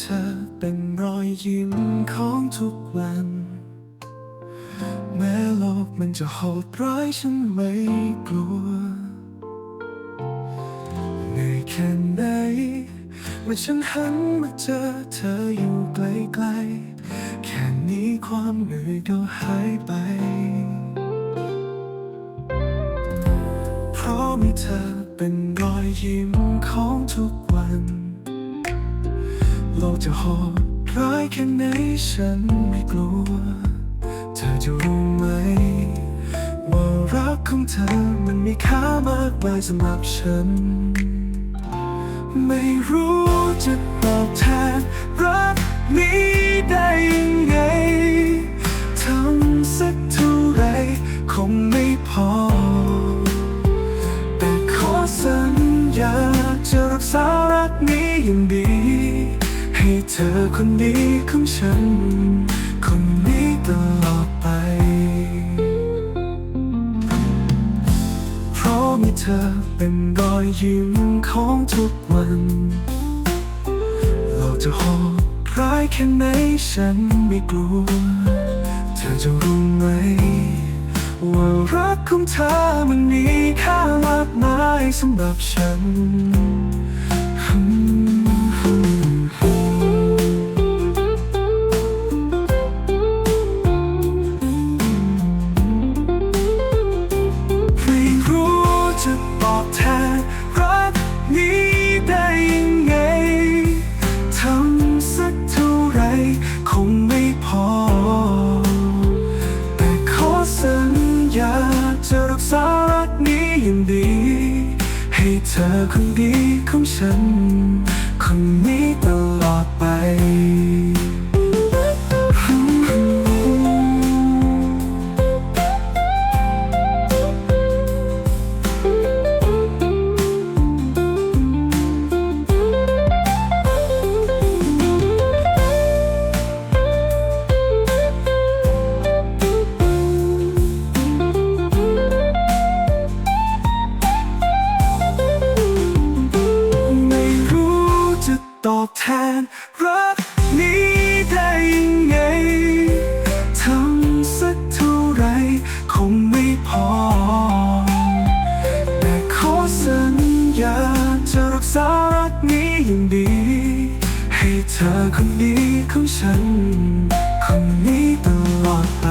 เธอเป็นรอยยิ้มของทุกวัน แม้โลกมันจะโหดร้ายฉันไม่กลัวเหนื่อยแค่ไหนเมื่อฉันหันมาเจอเธออยู่ไกลๆแค่นี้ความเหนื่อยก็หายไป เพราะมีเธอเป็นรอยยิ้มของทุกวัน ลกจะโหดร้ายแค่ไหนฉันไม่กลัว เธอจะรู้ไหม ว่ารักของเธอมันมีค่ามากมายสำหรับฉัน ไม่รู้จะตอบแทนรักนี้ได้ยังไงทำสักเท่าไรคงไม่พอ ธอคนนี้ของฉัน คนนี้ตลอดไป เพราะมีเธอเป็นรอยยิ้มของทุกวันโลกจะโหดร้ายแค่ไหนฉันไม่กลัว เธอจะรู้ไหม ว่ารักของเธอมันมีค่ามากมายสำหรับฉัน ธอคนดีของฉัน คนนี้ตลอดไป ตอบแทนรักนี้ได้ยังไงทำสักเท่าไรคงไม่พอ แต่ขอสัญญาจะรักษารักนี้อย่างดี ให้เธอคนนี้ของฉัน คนนี้ตลอดไป